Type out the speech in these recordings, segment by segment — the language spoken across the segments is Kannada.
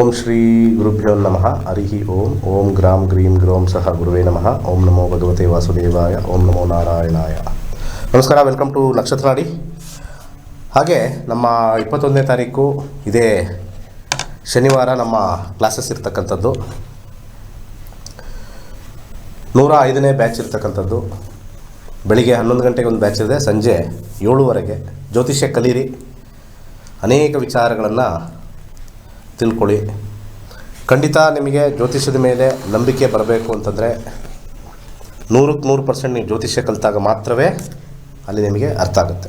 ಓಂ ಶ್ರೀ ಗುರುಭ್ಯೋ ನಮಃ. ಹರಿ ಓಂ. ಓಂ ಗ್ರಾಂ ಗ್ರೀಂ ಗ್ರೋಂ ಸಹ ಗುರುವೇ ನಮಃ. ಓಂ ನಮೋ ಭಗವತೆ ವಾಸುದೇವಾಯ. ಓಂ ನಮೋ ನಾರಾಯಣಾಯ. ನಮಸ್ಕಾರ, ವೆಲ್ಕಮ್ ಟು ನಕ್ಷತ್ರನಾಡಿ ಹಾಗೆ ನಮ್ಮ ಇಪ್ಪತ್ತೊಂದನೇ ತಾರೀಕು, ಇದೇ ಶನಿವಾರ ನಮ್ಮ ಕ್ಲಾಸಸ್ ಇರ್ತಕ್ಕಂಥದ್ದು. ನೂರ ಐದನೇ ಬ್ಯಾಚ್ ಇರ್ತಕ್ಕಂಥದ್ದು. ಬೆಳಿಗ್ಗೆ ಹನ್ನೊಂದು ಗಂಟೆಗೆ ಒಂದು ಬ್ಯಾಚ್ ಇದೆ. ಸಂಜೆ ಏಳುವರೆಗೆ. ಜ್ಯೋತಿಷ್ಯ ಕಲೀರಿ. ಅನೇಕ ವಿಚಾರಗಳನ್ನು ತಿಳ್ಕೊಳ್ಳಿ. ಖಂಡಿತ ನಿಮಗೆ ಜ್ಯೋತಿಷ್ಯದ ಮೇಲೆ ನಂಬಿಕೆ ಬರಬೇಕು ಅಂತಂದರೆ ನೂರಕ್ಕೆ ನೂರು ಪರ್ಸೆಂಟ್ ನೀವು ಜ್ಯೋತಿಷ್ಯ ಕಲಿತಾಗ ಮಾತ್ರವೇ ಅಲ್ಲಿ ನಿಮಗೆ ಅರ್ಥ ಆಗುತ್ತೆ.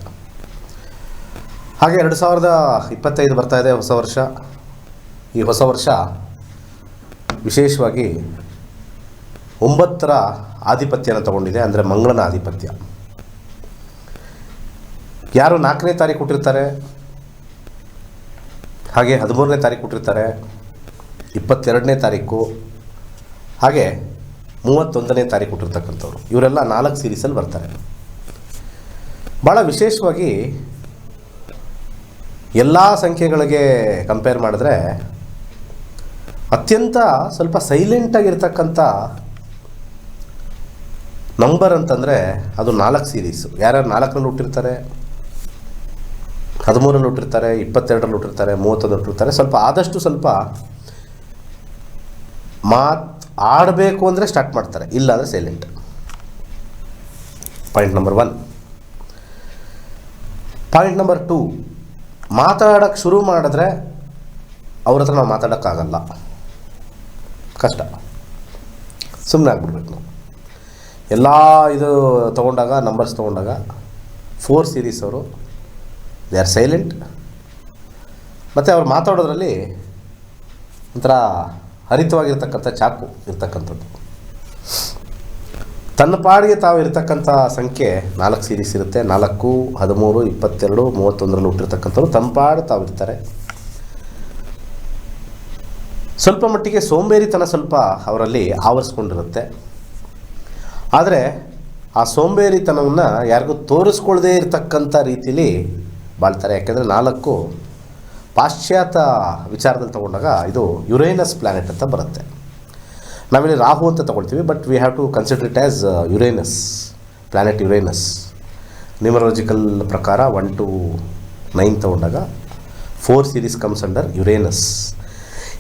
ಹಾಗೆ ಎರಡು ಸಾವಿರದ ಇಪ್ಪತ್ತೈದು ಬರ್ತಾ ಇದೆ ಹೊಸ ವರ್ಷ. ಈ ಹೊಸ ವರ್ಷ ವಿಶೇಷವಾಗಿ ಒಂಬತ್ತರ ಆಧಿಪತ್ಯನ ತಗೊಂಡಿದೆ, ಅಂದರೆ ಮಂಗಳನ ಆಧಿಪತ್ಯ. ಯಾರು ನಾಲ್ಕನೇ ತಾರೀಕು ಹುಟ್ಟಿರ್ತಾರೆ ಹಾಗೆ ಹದಿಮೂರನೇ ತಾರೀಕು ಕೊಟ್ಟಿರ್ತಾರೆ, ಇಪ್ಪತ್ತೆರಡನೇ ತಾರೀಕು, ಹಾಗೆ ಮೂವತ್ತೊಂದನೇ ತಾರೀಕು ಕೊಟ್ಟಿರ್ತಕ್ಕಂಥವ್ರು. ಇವರೆಲ್ಲ ನಾಲ್ಕು ಸೀರೀಸಲ್ಲಿ ಬರ್ತಾರೆ. ಭಾಳ ವಿಶೇಷವಾಗಿ ಎಲ್ಲ ಸಂಖ್ಯೆಗಳಿಗೆ ಕಂಪೇರ್ ಮಾಡಿದ್ರೆ ಅತ್ಯಂತ ಸ್ವಲ್ಪ ಸೈಲೆಂಟಾಗಿರ್ತಕ್ಕಂಥ ನಂಬರ್ ಅಂತಂದರೆ ಅದು ನಾಲ್ಕು ಸೀರೀಸು ಯಾರ್ಯಾರು ನಾಲ್ಕರಲ್ಲಿ ಹುಟ್ಟಿರ್ತಾರೆ? ಹದಿಮೂರಲ್ಲಿ ಹುಟ್ಟಿರ್ತಾರೆ, ಇಪ್ಪತ್ತೆರಡರಲ್ಲಿ ಹುಟ್ಟಿರ್ತಾರೆ ಮೂವತ್ತೊಂದು ಹುಟ್ಟಿರ್ತಾರೆ. ಸ್ವಲ್ಪ ಆದಷ್ಟು ಸ್ವಲ್ಪ ಮಾತು ಆಡಬೇಕು ಅಂದರೆ ಸ್ಟಾರ್ಟ್ ಮಾಡ್ತಾರೆ ಇಲ್ಲ ಅಂದರೆ silent point number one point number two ಮಾತಾಡೋಕ್ಕೆ ಶುರು ಮಾಡಿದ್ರೆ ಅವ್ರ ಹತ್ರ ನಾವು ಮಾತಾಡೋಕ್ಕಾಗಲ್ಲ. ಕಷ್ಟ. ಸುಮ್ಮನೆ ಆಗ್ಬಿಡ್ಬೇಕು ನಾವು. ಎಲ್ಲ ಇದು ತೊಗೊಂಡಾಗ ನಂಬರ್ಸ್ ತೊಗೊಂಡಾಗ ಫೋರ್ ಸೀರೀಸ್ ಅವರು ದೇ ಆರ್ ಸೈಲೆಂಟ್ ಮತ್ತು ಅವ್ರು ಮಾತಾಡೋದ್ರಲ್ಲಿ ಒಂಥರ ಹರಿತವಾಗಿರ್ತಕ್ಕಂಥ ಚಾಕು ಇರ್ತಕ್ಕಂಥದ್ದು. ತನ್ನ ಪಾಡಿಗೆ ತಾವು ಇರತಕ್ಕಂಥ ಸಂಖ್ಯೆ ನಾಲ್ಕು ಸೀರೀಸ್ ಇರುತ್ತೆ. ನಾಲ್ಕು, ಹದಿಮೂರು, ಇಪ್ಪತ್ತೆರಡು, ಮೂವತ್ತೊಂದರಲ್ಲಿ ಹುಟ್ಟಿರ್ತಕ್ಕಂಥವ್ರು ತಮ್ಮ ಪಾಡು ತಾವು ಇರ್ತಾರೆ. ಸ್ವಲ್ಪ ಮಟ್ಟಿಗೆ ಸೋಂಬೇರಿತನ ಸ್ವಲ್ಪ ಅವರಲ್ಲಿ ಆವರಿಸ್ಕೊಂಡಿರುತ್ತೆ. ಆದರೆ ಆ ಸೋಂಬೇರಿತನವನ್ನು ಯಾರಿಗೂ ತೋರಿಸ್ಕೊಳ್ಳದೇ ಇರತಕ್ಕಂಥ ರೀತಿಲಿ ಬಾಳ್ತಾರೆ. ಯಾಕೆಂದರೆ ನಾಲ್ಕು ಪಾಶ್ಚಾತ್ಯ ವಿಚಾರದಲ್ಲಿ ತಗೊಂಡಾಗ ಇದು ಯುರೇನಸ್ ಪ್ಲ್ಯಾನೆಟ್ ಅಂತ ಬರುತ್ತೆ. ನಾವಿಲ್ಲಿ ರಾಹು ಅಂತ ತೊಗೊಳ್ತೀವಿ but we have to consider it as Uranus planet Uranus numerological ಪ್ರಕಾರ ಒನ್ ಟು ನೈನ್ ತಗೊಂಡಾಗ four series comes under Uranus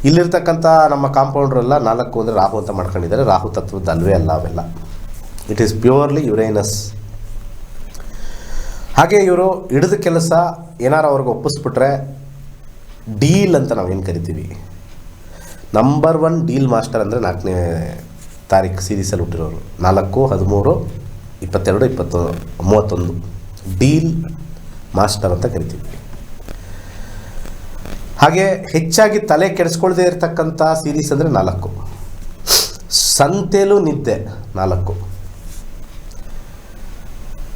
ಇಲ್ಲಿರ್ತಕ್ಕಂಥ ನಮ್ಮ ಕಾಂಪೌಂಡ್ರೆಲ್ಲ ನಾಲ್ಕು ಅಂದರೆ ರಾಹು ಅಂತ ಮಾಡ್ಕೊಂಡಿದ್ದಾರೆ. ರಾಹು ತತ್ವದ ಅಲ್ವೇ ಅಲ್ಲ ಅವೆಲ್ಲ. ಇಟ್ ಈಸ್ ಪ್ಯೂರ್ಲಿ ಯುರೇನಸ್ ಹಾಗೆ ಇವರು ಹಿಡಿದ ಕೆಲಸ ಏನಾರು ಅವ್ರಿಗೆ ಒಪ್ಪಿಸ್ಬಿಟ್ರೆ ಡೀಲ್ ಅಂತ ನಾವೇನು ಕರಿತೀವಿ? ನಂಬರ್ ಒನ್ ಡೀಲ್ ಮಾಸ್ಟರ್ ಅಂದರೆ ನಾಲ್ಕನೇ ತಾರೀಕು ಸೀರೀಸಲ್ಲಿ ಹುಟ್ಟಿರೋರು. ನಾಲ್ಕು, ಹದಿಮೂರು, ಇಪ್ಪತ್ತೆರಡು ಇಪ್ಪತ್ತೊಂದು ಮೂವತ್ತೊಂದು. ಡೀಲ್ ಮಾಸ್ಟರ್ ಅಂತ ಕರಿತೀವಿ. ಹಾಗೆ ಹೆಚ್ಚಾಗಿ ತಲೆ ಕೆಡಿಸ್ಕೊಳ್ದೇ ಇರತಕ್ಕಂಥ ಸೀರೀಸ್ ಅಂದರೆ ನಾಲ್ಕು. ಸಂತೆಲು ನಿದ್ದೆ ನಾಲ್ಕು.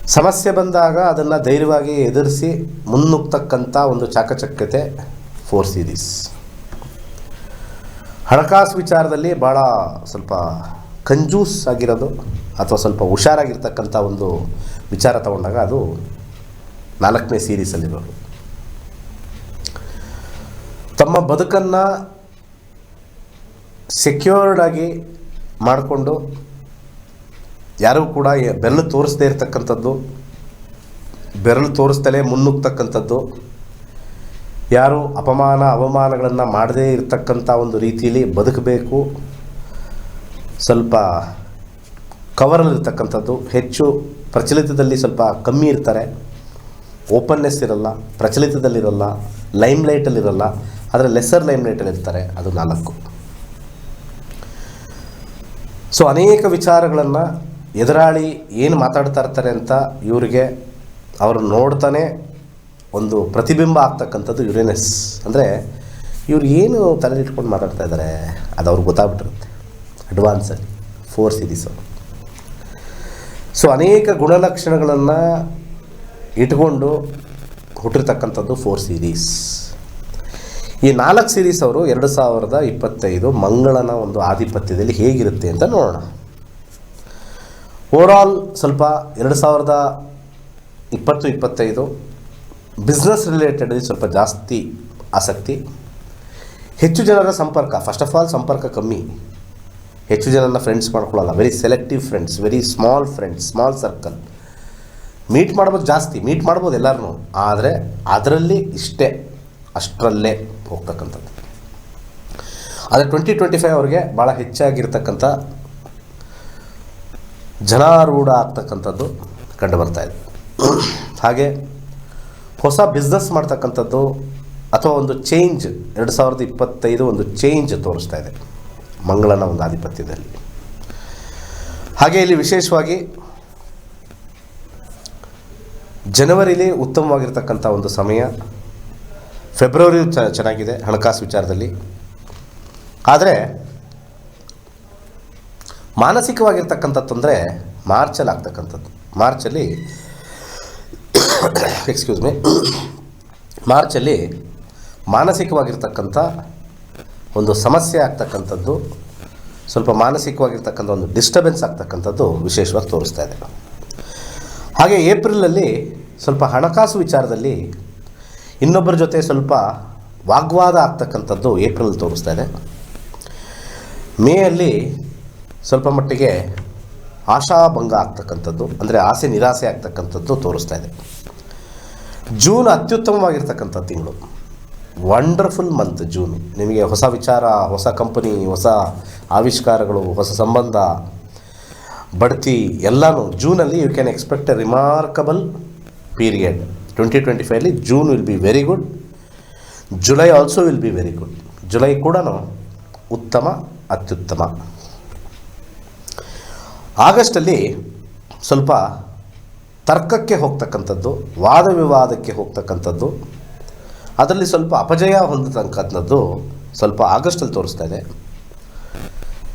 ಸಮಸ್ಯೆ ಬಂದಾಗ ಅದನ್ನು ಧೈರ್ಯವಾಗಿ ಎದುರಿಸಿ ಮುನ್ನುಗ್ತಕ್ಕಂಥ ಒಂದು ಚಾಕಚಕ್ಯತೆ ಫೋರ್ ಸೀರೀಸ್ ಹಣಕಾಸು ವಿಚಾರದಲ್ಲಿ ಭಾಳ ಸ್ವಲ್ಪ ಕಂಜೂಸ್ ಆಗಿರೋದು ಅಥವಾ ಸ್ವಲ್ಪ ಹುಷಾರಾಗಿರ್ತಕ್ಕಂಥ ಒಂದು ವಿಚಾರ ತಗೊಂಡಾಗ ಅದು ನಾಲ್ಕನೇ ಸೀರೀಸಲ್ಲಿರೋದು ತಮ್ಮ ಬದುಕನ್ನು ಸೆಕ್ಯೂರ್ಡಾಗಿ ಮಾಡಿಕೊಂಡು ಯಾರೂ ಕೂಡ ಬೆರಳು ತೋರಿಸದೇ ಇರತಕ್ಕಂಥದ್ದು, ಬೆರಳು ತೋರಿಸ್ದಲೇ ಮುನ್ನುಗ್ತಕ್ಕಂಥದ್ದು, ಯಾರು ಅಪಮಾನ, ಅವಮಾನಗಳನ್ನು ಮಾಡದೇ ಇರತಕ್ಕಂಥ ಒಂದು ರೀತಿಯಲ್ಲಿ ಬದುಕಬೇಕು. ಸ್ವಲ್ಪ ಕವರಲ್ಲಿರ್ತಕ್ಕಂಥದ್ದು, ಹೆಚ್ಚು ಪ್ರಚಲಿತದಲ್ಲಿ ಸ್ವಲ್ಪ ಕಮ್ಮಿ ಇರ್ತಾರೆ. ಓಪನ್ನೆಸ್ ಇರಲ್ಲ, ಪ್ರಚಲಿತದಲ್ಲಿರಲ್ಲ ಲೈಮ್ ಲೈಟಲ್ಲಿರಲ್ಲ ಆದರೆ ಲೆಸರ್ ಲೈಮ್ ಲೈಟಲ್ಲಿ ಇರ್ತಾರೆ ಅದು ನಾಲ್ಕು. ಸೊ ಅನೇಕ ವಿಚಾರಗಳನ್ನು ಎದುರಾಳಿ ಏನು ಮಾತಾಡ್ತಾ ಇರ್ತಾರೆ ಅಂತ ಇವರಿಗೆ ಅವರು ನೋಡ್ತಾನೆ ಒಂದು ಪ್ರತಿಬಿಂಬ ಆಗ್ತಕ್ಕಂಥದ್ದು ಯುರೇನಸ್. ಅಂದರೆ ಇವ್ರು ಏನು ತಲೆ ಇಟ್ಕೊಂಡು ಮಾತಾಡ್ತಾ ಇದ್ದಾರೆ ಅದು ಅವ್ರಿಗೆ ಗೊತ್ತಾಗ್ಬಿಟ್ಟಿರುತ್ತೆ. ಅಡ್ವಾನ್ಸಲ್ಲಿ ಫೋರ್ ಸಿರೀಸ್ ಅವರು. ಸೊ ಅನೇಕ ಗುಣಲಕ್ಷಣಗಳನ್ನು ಇಟ್ಕೊಂಡು ಹುಟ್ಟಿರ್ತಕ್ಕಂಥದ್ದು ಫೋರ್ ಸೀರೀಸ್ ಈ ನಾಲ್ಕು ಸೀರೀಸ್ ಅವರು ಎರಡು ಸಾವಿರದ ಇಪ್ಪತ್ತೈದು ಮಂಗಳನ ಒಂದು ಆಧಿಪತ್ಯದಲ್ಲಿ ಹೇಗಿರುತ್ತೆ ಅಂತ ನೋಡೋಣ. ಓವರಾಲ್ ಸ್ವಲ್ಪ ಎರಡು ಸಾವಿರದ ಇಪ್ಪತ್ತು, ಇಪ್ಪತ್ತೈದು ಬಿಸ್ನೆಸ್ ರಿಲೇಟೆಡ್ ಸ್ವಲ್ಪ ಜಾಸ್ತಿ ಆಸಕ್ತಿ. ಹೆಚ್ಚು ಜನರ ಸಂಪರ್ಕ ಫಸ್ಟ್ ಆಫ್ ಆಲ್ ಸಂಪರ್ಕ ಕಮ್ಮಿ. ಹೆಚ್ಚು ಜನನ friends ಮಾಡ್ಕೊಳ್ಳಲ್ಲ very selective friends very small friends small circle meet ಮಾಡ್ಬೋದು ಜಾಸ್ತಿ ಮೀಟ್ ಮಾಡ್ಬೋದು ಎಲ್ಲರೂ ಆದರೆ ಅದರಲ್ಲಿ ಇಷ್ಟೇ, ಅಷ್ಟರಲ್ಲೇ ಹೋಗ್ತಕ್ಕಂಥದ್ದು. ಆದರೆ ಟ್ವೆಂಟಿ ಟ್ವೆಂಟಿ ಫೈವ್ ಅವ್ರಿಗೆ ಭಾಳ ಹೆಚ್ಚಾಗಿರ್ತಕ್ಕಂಥ ಜನಾರೂಢ ಆಗ್ತಕ್ಕಂಥದ್ದು ಕಂಡು ಇದೆ. ಹಾಗೆ ಹೊಸ ಬಿಸ್ನೆಸ್ ಮಾಡ್ತಕ್ಕಂಥದ್ದು ಅಥವಾ ಒಂದು ಚೇಂಜ್ ಎರಡು ಸಾವಿರದ ಇಪ್ಪತ್ತೈದು ಒಂದು ಚೇಂಜ್ ತೋರಿಸ್ತಾ ಇದೆ ಮಂಗಳನ ಒಂದು ಆಧಿಪತ್ಯದಲ್ಲಿ. ಹಾಗೆ ಇಲ್ಲಿ ವಿಶೇಷವಾಗಿ ಜನವರಿಲಿ ಉತ್ತಮವಾಗಿರ್ತಕ್ಕಂಥ ಒಂದು ಸಮಯ. ಫೆಬ್ರವರಿ ಚೆನ್ನಾಗಿದೆ ಹಣಕಾಸು ವಿಚಾರದಲ್ಲಿ. ಆದರೆ ಮಾನಸಿಕವಾಗಿರ್ತಕ್ಕಂಥ ತೊಂದರೆ ಮಾರ್ಚಲ್ಲಿ ಆಗ್ತಕ್ಕಂಥದ್ದು. ಮಾರ್ಚಲ್ಲಿ ಎಕ್ಸ್ಕ್ಯೂಸ್ ಮೀ ಮಾರ್ಚಲ್ಲಿ ಮಾನಸಿಕವಾಗಿರ್ತಕ್ಕಂಥ ಒಂದು ಸಮಸ್ಯೆ ಆಗ್ತಕ್ಕಂಥದ್ದು, ಸ್ವಲ್ಪ ಮಾನಸಿಕವಾಗಿರ್ತಕ್ಕಂಥ ಒಂದು ಡಿಸ್ಟರ್ಬೆನ್ಸ್ ಆಗ್ತಕ್ಕಂಥದ್ದು ವಿಶೇಷವಾಗಿ ತೋರಿಸ್ತಾ ಇದೆ. ಹಾಗೆ ಏಪ್ರಿಲಲ್ಲಿ ಸ್ವಲ್ಪ ಹಣಕಾಸು ವಿಚಾರದಲ್ಲಿ ಇನ್ನೊಬ್ಬರ ಜೊತೆ ಸ್ವಲ್ಪ ವಾಗ್ವಾದ ಆಗ್ತಕ್ಕಂಥದ್ದು ಏಪ್ರಿಲ್ ತೋರಿಸ್ತಾ ಇದೆ. ಮೇಯಲ್ಲಿ ಸ್ವಲ್ಪ ಮಟ್ಟಿಗೆ ಆಶಾಭಂಗ ಆಗ್ತಕ್ಕಂಥದ್ದು, ಅಂದರೆ ಆಸೆ ನಿರಾಸೆ ಆಗ್ತಕ್ಕಂಥದ್ದು ತೋರಿಸ್ತಾ ಇದೆ. ಜೂನ್ ಅತ್ಯುತ್ತಮವಾಗಿರ್ತಕ್ಕಂಥ ತಿಂಗಳು. Wonderful month June. ನಿಮಗೆ ಹೊಸ ವಿಚಾರ, ಹೊಸ ಕಂಪನಿ ಹೊಸ ಆವಿಷ್ಕಾರಗಳು, ಹೊಸ ಸಂಬಂಧ, ಬಡ್ತಿ ಎಲ್ಲನೂ ಜೂನಲ್ಲಿ you can expect a remarkable period twenty twenty ಫೈವಲ್ಲಿ June will be very good July also will be very good July ಕೂಡ ಉತ್ತಮ, ಅತ್ಯುತ್ತಮ. ಆಗಸ್ಟಲ್ಲಿ ಸ್ವಲ್ಪ ತರ್ಕಕ್ಕೆ ಹೋಗ್ತಕ್ಕಂಥದ್ದು, ವಾದ ವಿವಾದಕ್ಕೆ ಹೋಗ್ತಕ್ಕಂಥದ್ದು, ಅದರಲ್ಲಿ ಸ್ವಲ್ಪ ಅಪಜಯ ಹೊಂದತಕ್ಕಂಥದ್ದು ಸ್ವಲ್ಪ ಆಗಸ್ಟಲ್ಲಿ ತೋರಿಸ್ತಾ ಇದೆ.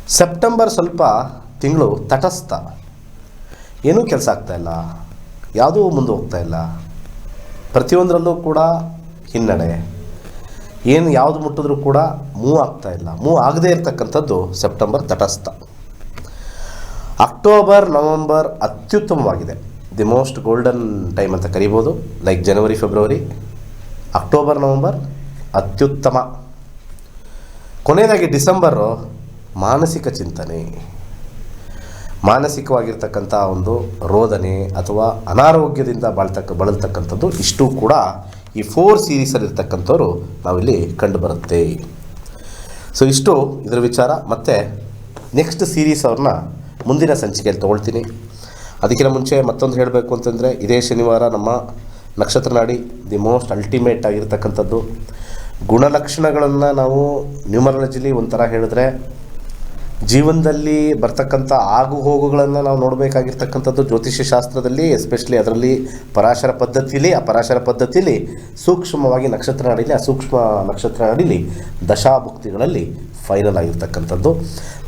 ಸೆಪ್ಟೆಂಬರ್ ಸ್ವಲ್ಪ ತಿಂಗಳು ತಟಸ್ಥ. ಏನೂ ಕೆಲಸ ಆಗ್ತಾಯಿಲ್ಲ ಯಾವುದೂ ಮುಂದೆ ಹೋಗ್ತಾ ಇಲ್ಲ. ಪ್ರತಿಯೊಂದರಲ್ಲೂ ಕೂಡ ಹಿನ್ನಡೆ. ಏನು ಯಾವುದು ಮುಟ್ಟಿದ್ರೂ ಕೂಡ ಮೂವ್ ಆಗ್ತಾ ಇಲ್ಲ. ಮೂವ್ ಆಗದೇ ಇರತಕ್ಕಂಥದ್ದು ಸೆಪ್ಟೆಂಬರ್ ತಟಸ್ಥ. ಅಕ್ಟೋಬರ್, ನವಂಬರ್ ಅತ್ಯುತ್ತಮವಾಗಿದೆ. ದಿ ಮೋಸ್ಟ್ ಗೋಲ್ಡನ್ ಟೈಮ್ ಅಂತ ಕರಿಬೋದು. Like January February October, November ಅತ್ಯುತ್ತಮ. ಕೊನೆಯದಾಗಿ ಡಿಸೆಂಬರು, ಮಾನಸಿಕ ಚಿಂತನೆ. ಮಾನಸಿಕವಾಗಿರ್ತಕ್ಕಂಥ ಒಂದು ರೋದನೆ ಅಥವಾ ಅನಾರೋಗ್ಯದಿಂದ ಬಾಳ್ತಕ್ಕ, ಬಳಲ್ತಕ್ಕಂಥದ್ದು ಇಷ್ಟು ಕೂಡ ಈ ಫೋರ್ ಸೀರೀಸಲ್ಲಿರ್ತಕ್ಕಂಥವ್ರು ನಾವಿಲ್ಲಿ ಕಂಡುಬರುತ್ತೆ. ಸೊ ಇಷ್ಟು ಇದರ ವಿಚಾರ. ಮತ್ತು ನೆಕ್ಸ್ಟ್ ಸೀರೀಸ್ ಅವ್ರನ್ನ ಮುಂದಿನ ಸಂಚಿಕೆಯಲ್ಲಿ ತೊಗೊಳ್ತೀನಿ. ಅದಕ್ಕಿಂತ ಮುಂಚೆ ಮತ್ತೊಂದು ಹೇಳಬೇಕು ಅಂತಂದರೆ, ಇದೇ ಶನಿವಾರ ನಮ್ಮ ನಕ್ಷತ್ರ ನಾಡಿ ದಿ ಮೋಸ್ಟ್ ಅಲ್ಟಿಮೇಟ್ ಆಗಿರ್ತಕ್ಕಂಥದ್ದು. ಗುಣಲಕ್ಷಣಗಳನ್ನು ನಾವು ನ್ಯೂಮರಾಲಜಿಲಿ ಒಂಥರ ಹೇಳಿದ್ರೆ, ಜೀವನದಲ್ಲಿ ಬರ್ತಕ್ಕಂಥ ಆಗು ಹೋಗುಗಳನ್ನು ನಾವು ನೋಡಬೇಕಾಗಿರ್ತಕ್ಕಂಥದ್ದು ಜ್ಯೋತಿಷ್ಯ ಶಾಸ್ತ್ರದಲ್ಲಿ ಎಸ್ಪೆಷಲಿ ಅದರಲ್ಲಿ ಪರಾಶರ ಪದ್ಧತಿಯಲ್ಲಿ ಆ ಪರಾಶರ ಪದ್ಧತಿಲಿ ಸೂಕ್ಷ್ಮವಾಗಿ ನಕ್ಷತ್ರ ನಾಡಿಲಿ, ಆ ಸೂಕ್ಷ್ಮ ನಕ್ಷತ್ರ ನಾಡಿಲಿ ದಶಾಭುಕ್ತಿಗಳಲ್ಲಿ ಫೈನಲ್ ಆಗಿರ್ತಕ್ಕಂಥದ್ದು.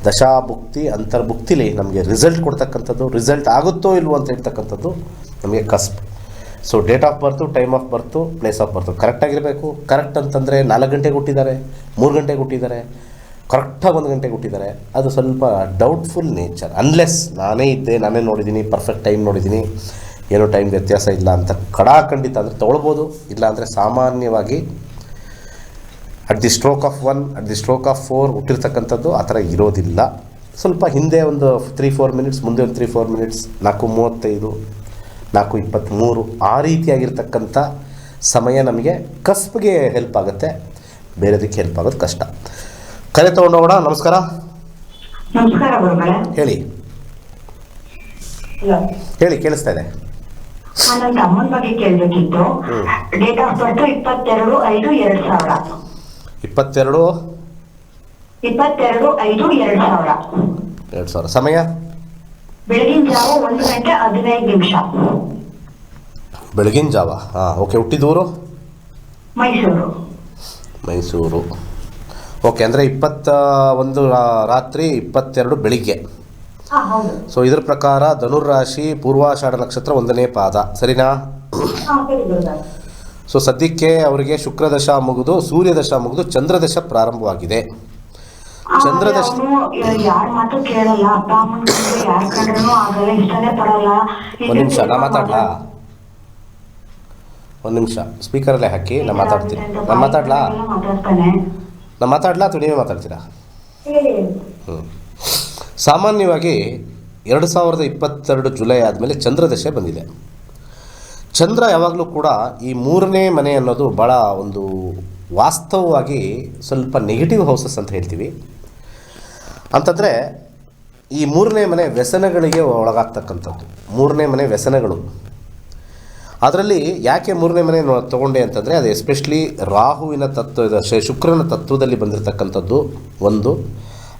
ದಶಾಭುಕ್ತಿ, ಅಂತರ್ಭುಕ್ತಿಲಿ ನಮಗೆ ರಿಸಲ್ಟ್ ಕೊಡ್ತಕ್ಕಂಥದ್ದು. ರಿಸಲ್ಟ್ ಆಗುತ್ತೋ ಇಲ್ವೋ ಅಂತ ಹೇಳ್ತಕ್ಕಂಥದ್ದು ನಮಗೆ cusp so date of birth time of birth place of birth ಕರೆಕ್ಟಾಗಿರಬೇಕು correct ಅಂತಂದರೆ ನಾಲ್ಕು ಗಂಟೆಗೆ ಹುಟ್ಟಿದ್ದಾರೆ, ಮೂರು ಗಂಟೆಗೆ ಹುಟ್ಟಿದ್ದಾರೆ ಕರೆಕ್ಟಾಗಿ ಒಂದು ಗಂಟೆಗೆ ಹುಟ್ಟಿದ್ದಾರೆ. ಅದು ಸ್ವಲ್ಪ ಡೌಟ್ಫುಲ್ ನೇಚರ್ ಅನ್ಲೆಸ್ ನಾನೇ ಇದ್ದೆ, ನಾನೇ ನೋಡಿದ್ದೀನಿ ಪರ್ಫೆಕ್ಟ್ ಟೈಮ್ ನೋಡಿದ್ದೀನಿ, ಏನೋ ಟೈಮ್ ವ್ಯತ್ಯಾಸ ಇಲ್ಲ ಅಂತ ಕಡಾಖಂಡಿತ ಅಂದರೆ ತೊಗೊಳ್ಬೋದು. ಇಲ್ಲ ಅಂದರೆ ಸಾಮಾನ್ಯವಾಗಿ at the stroke of one at the stroke of four ಹುಟ್ಟಿರ್ತಕ್ಕಂಥದ್ದು ಆ ಥರ ಇರೋದಿಲ್ಲ. ಸ್ವಲ್ಪ ಹಿಂದೆ ಒಂದು ತ್ರೀ ಫೋರ್ ಮಿನಿಟ್ಸ್ ಮುಂದೆ ಒಂದು ತ್ರೀ ಫೋರ್ ಮಿನಿಟ್ಸ್ ನಾಲ್ಕು ಮೂವತ್ತೈದು ನಾಲ್ಕು ಇಪ್ಪತ್ತ್ಮೂರು ಆ ರೀತಿಯಾಗಿರ್ತಕ್ಕಂಥ ಸಮಯ ನಮಗೆ ಕಸ್ಬ್ಗೆ ಹೆಲ್ಪ್ ಆಗುತ್ತೆ. ಬೇರೆದಕ್ಕೆ ಹೆಲ್ಪ್ ಆಗೋದು ಕಷ್ಟ. ಕರೆ ತೊಗೊಂಡೋಗೋಣ ನಮಸ್ಕಾರ. ನಮಸ್ಕಾರ ಹೇಳಿ. ಹೇಳಿ ಕೇಳಿಸ್ತಾ ಇದೆ. ನಾನು ನನ್ನ ತಮ್ಮನ ಬಗ್ಗೆ ಕೇಳಬೇಕಿತ್ತು. ಹ್ಮ್. ಡೇಟ್ ಆಫ್ ಬರ್ತ್ ಇಪ್ಪತ್ತೆರಡು ಐದು ಎರಡ್ ಸಾವಿರ. ಇಪ್ಪತ್ತೆರಡು? ಇಪ್ಪತ್ತೆರಡು ಐದು ಎರಡ್ ಸಾವಿರ. ಎರಡು ಸಾವಿರ. ಸಮಯ? ಬೆಳಗಿನ ಜಾವ ಒಂದು ಗಂಟೆ ಹದಿನೈದು ನಿಮಿಷ. ಬೆಳಗಿನ ಜಾವ? ಹಾಂ ಓಕೆ. ಹುಟ್ಟಿದೂರು? ಮೈಸೂರು. ಮೈಸೂರು. ಓಕೆ ಅಂದರೆ ಇಪ್ಪತ್ತ ಒಂದು ರಾತ್ರಿ ಇಪ್ಪತ್ತೆರಡು ಬೆಳಿಗ್ಗೆ. ಸೊ ಇದ್ರ ಪ್ರಕಾರ ಧನುರ್ರಾಶಿ ಪೂರ್ವಾಷಾಢ ನಕ್ಷತ್ರ ಒಂದನೇ ಪಾದ. ಸರಿನಾ? ಸೊ ಸದ್ಯಕ್ಕೆ ಅವರಿಗೆ ಶುಕ್ರದಶ ಮುಗಿದು ಸೂರ್ಯದಶ ಮುಗಿದು ಚಂದ್ರದಶ ಪ್ರಾರಂಭವಾಗಿದೆ. ಚಂದ್ರದಶ ಒಂದ್ ಯಾರ ಮಾತು ಕೇಳಲ್ಲ. ಅಪ್ಪ ಅಮ್ಮನ ಮುಂದೆ ಯಾರ ಕಂಡ್ರೂ ಆಗಲ್ಲ ಇಷ್ಟನೇ ಪಡಲ್ಲ. ಒಂದು ನಿಮಿಷ ನಾ ಮಾತಾಡ್ಲಾ? ಒಂದ್ ನಿಮಿಷ ಸ್ಪೀಕರಲ್ಲೇ ಹಾಕಿ ನಾನು ಮಾತಾಡ್ತೀನಿ. ನಾನು ಮಾತಾಡ್ಲಾ? ನಾ ನಾನು ಮಾತಾಡ್ಲಾ ಅಥವಾ ನೀವೇ ಮಾತಾಡ್ತೀರಾ? ಹ್ಞೂ ಸಾಮಾನ್ಯವಾಗಿ ಎರಡು ಸಾವಿರದ ಇಪ್ಪತ್ತೆರಡು ಜುಲೈ ಆದಮೇಲೆ ಚಂದ್ರದಶೆ ಬಂದಿದೆ. ಚಂದ್ರ ಯಾವಾಗಲೂ ಕೂಡ ಈ ಮೂರನೇ ಮನೆ ಅನ್ನೋದು ಭಾಳ ಒಂದು ವಾಸ್ತವವಾಗಿ ಸ್ವಲ್ಪ ನೆಗೆಟಿವ್ ಹೌಸಸ್ ಅಂತ ಹೇಳ್ತೀವಿ. ಅಂತಂದರೆ ಈ ಮೂರನೇ ಮನೆ ವ್ಯಸನಗಳಿಗೆ ಒಳಗಾಗ್ತಕ್ಕಂಥದ್ದು. ಮೂರನೇ ಮನೆ ವ್ಯಸನಗಳು. ಅದರಲ್ಲಿ ಯಾಕೆ ಮೂರನೇ ಮನೆ ತಗೊಂಡೆ ಅಂತಂದರೆ ಅದು ಎಸ್ಪೆಷಲಿ ರಾಹುವಿನ ತತ್ವದ ಶುಕ್ರನ ತತ್ವದಲ್ಲಿ ಬಂದಿರತಕ್ಕಂಥದ್ದು ಒಂದು.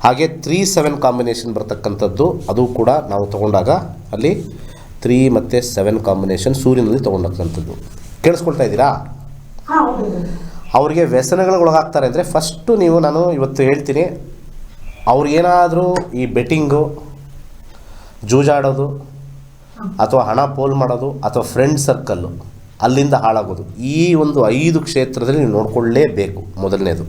ಹಾಗೆ ತ್ರೀ ಸೆವೆನ್ ಕಾಂಬಿನೇಷನ್ ಬರ್ತಕ್ಕಂಥದ್ದು, ಅದು ಕೂಡ ನಾವು ತಗೊಂಡಾಗ ಅಲ್ಲಿ ತ್ರೀ ಮತ್ತು ಸೆವೆನ್ ಕಾಂಬಿನೇಷನ್ ಸೂರ್ಯನಲ್ಲಿ ತೊಗೊಂಡಕ್ಕಂಥದ್ದು ಕೇಳಿಸ್ಕೊಳ್ತಾ ಇದ್ದೀರಾ? ಅವ್ರಿಗೆ ವ್ಯಸನಗಳಿಗೆ ಒಳಗಾಗ್ತಾರೆ ಅಂದರೆ ಫಸ್ಟು ನೀವು ನಾನು ಇವತ್ತು ಹೇಳ್ತೀನಿ ಅವ್ರಿಗೇನಾದರೂ ಈ ಬೆಟ್ಟಿಂಗು ಜೂಜಾಡೋದು ಅಥವಾ ಹಣ ಪೋಲ್ ಮಾಡೋದು ಅಥವಾ ಫ್ರೆಂಡ್ ಸರ್ಕಲ್ಲು ಅಲ್ಲಿಂದ ಹಾಳಾಗೋದು ಈ ಒಂದು ಐದು ಕ್ಷೇತ್ರದಲ್ಲಿ ನೀವು ನೋಡ್ಕೊಳ್ಳೇಬೇಕು ಮೊದಲನೇದು.